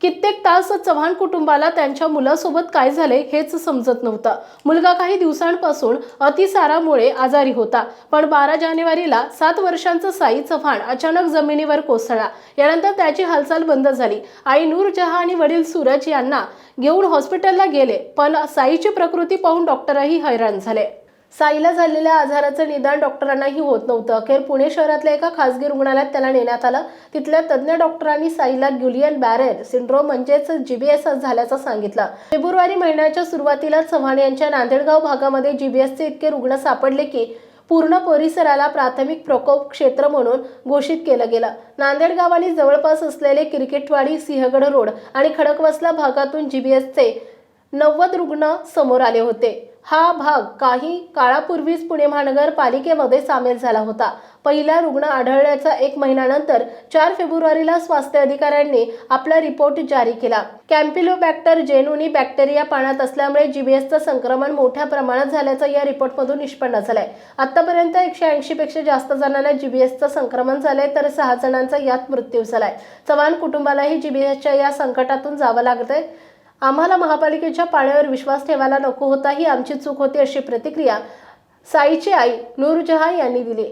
कित्येक तास चव्हाण कुटुंबाला त्यांच्या मुलासोबत काय झाले हेच समजत नव्हतं. मुलगा काही दिवसांपासून अतिसारामुळे आजारी होता. पण बारा जानेवारीला सात वर्षांचा साई चव्हाण अचानक जमिनीवर कोसळला. यानंतर त्याची हालचाल बंद झाली. आई नूरजहा आणि वडील सूरज यांना घेऊन हॉस्पिटलला गेले पण साईची प्रकृती पाहून डॉक्टरही हैराण झाले. साईला झालेल्या आजाराचं निदान डॉक्टरांनाही होत नव्हतं. अखेर पुणे शहरातल्या एका खासगी रुग्णालयात त्याला नेण्यात आलं. तिथल्या तज्ज्ञ डॉक्टरांनी साईला ग्युलियन बॅरेर सिंड्रोम म्हणजेच जीबीएस झाल्याचं सांगितलं. फेब्रुवारी महिन्याच्या सुरुवातीला चव्हाण यांच्या नांदेडगाव भागामध्ये जीबीएसचे इतके रुग्ण सापडले की पूर्ण परिसराला प्राथमिक प्रकोप क्षेत्र म्हणून घोषित केलं गेलं. नांदेडगाव आणि जवळपास असलेले क्रिकेटवाडी सिंहगड रोड आणि खडकवासला भागातून जीबीएसचे नव्वद रुग्ण समोर आले होते. हा भाग काही काळापूर्वीच पुणे महानगरपालिकेमध्ये सामील झाला होता. पहिला रुग्ण आढळल्याचा एक महिन्यानंतर चार फेब्रुवारीला स्वास्थ्य अधिकाऱ्यांनी आपला रिपोर्ट जारी केला. कॅम्पिलोबॅक्टर जेनुनी बॅक्टेरिया पाण्यात असल्यामुळे जीबीएसचं संक्रमण मोठ्या प्रमाणात झाल्याचं या रिपोर्टमधून निष्पन्न झालंय. आतापर्यंत एकशे ऐंशी पेक्षा जास्त जणांना जीबीएसचं संक्रमण झालंय तर सहा जणांचा यात मृत्यू झालाय. चव्हाण कुटुंबालाही जीबीएसच्या या संकटातून जावं लागतंय. आम्हाला महापालिकेच्या पाण्यावर विश्वास ठेवायला नको होता ही आमची चूक होती अशी प्रतिक्रिया साईची आई नूरजहा यांनी दिली.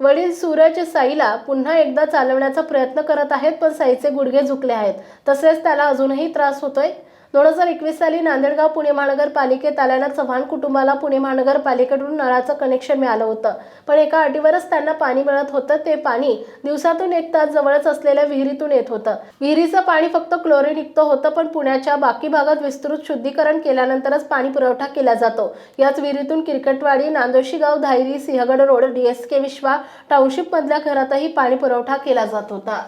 वडील सूरज साईला पुन्हा एकदा चालवण्याचा प्रयत्न करत आहेत पण साईचे गुडघे झुकले आहेत. तसेच त्याला अजूनही त्रास होतोय. दोन हजार एकवीस साली नांदेडगाव पुणे महानगरपालिकेत आल्यानं चव्हाण कुटुंबाला पुणे महानगरपालिकेकडून नळाचं कनेक्शन मिळालं होतं. पण एका अटीवरच त्यांना पाणी मिळत होतं. ते पाणी दिवसातून एक तास जवळच असलेल्या विहिरीतून येत होतं. विहिरीचं पाणी फक्त क्लोरीनयुक्त होतं पण पुण्याच्या बाकी भागात विस्तृत शुद्धीकरण केल्यानंतरच पाणी पुरवठा केला जातो. याच विहिरीतून किरकटवाडी नांदोशी गाव धायरी सिंहगड रोड डीएसके विश्वा टाउनशिपमधल्या घरातही पाणी पुरवठा केला जात होता.